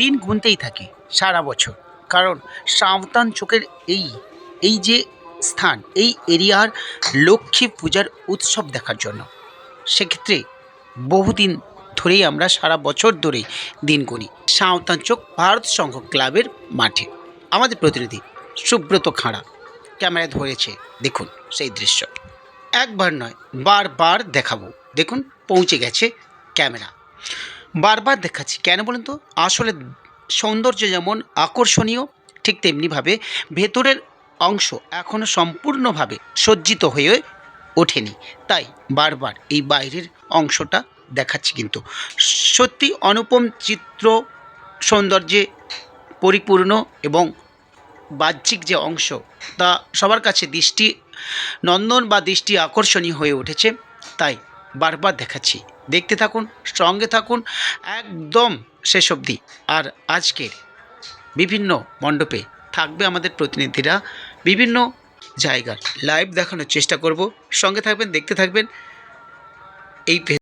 দিন গুনতেই থাকি, সারা বছর। কারণ সাঁওতান চোখের এই এই যে স্থান, এই এরিয়ার লক্ষ্মী পূজার উৎসব দেখার জন্য। সেক্ষেত্রে বহুদিন ধরেই আমরা সারা বছর ধরেই দিন গুনি। সাঁওতান চোখ ভারত সংঘ ক্লাবের মাঠে। আমাদের প্রতিনিধি সুব্রত খাঁড়া ক্যামেরায় ধরেছে। দেখুন সেই দৃশ্য। একবার নয়, বারবার দেখাবো। দেখুন, পৌঁছে গেছে ক্যামেরা। বারবার দেখাচ্ছি। কেন বলুন তো? আসলে সৌন্দর্য যেমন আকর্ষণীয়, ঠিক তেমনিভাবে ভেতরের অংশ এখনও সম্পূর্ণভাবে সজ্জিত হয়ে ওঠেনি। তাই বারবার এই বাইরের অংশটা দেখাচ্ছি কিন্তু। সত্যি অনুপম চিত্র সৌন্দর্যে পরিপূর্ণ এবং বাহ্যিক যে অংশ তা সবার কাছে দৃষ্টি নন্দন বা দৃষ্টি আকর্ষণীয় হয়ে উঠেছে। তাই বারবার দেখাচ্ছি। দেখতে থাকুন, সঙ্গে থাকুন, একদম শেষ অবধি। আর আজকের বিভিন্ন মণ্ডপে থাকবে আমাদের প্রতিনিধিরা বিভিন্ন জায়গার। লাইভ দেখানোর চেষ্টা করব। সঙ্গে থাকবেন, দেখতে থাকবেন। এই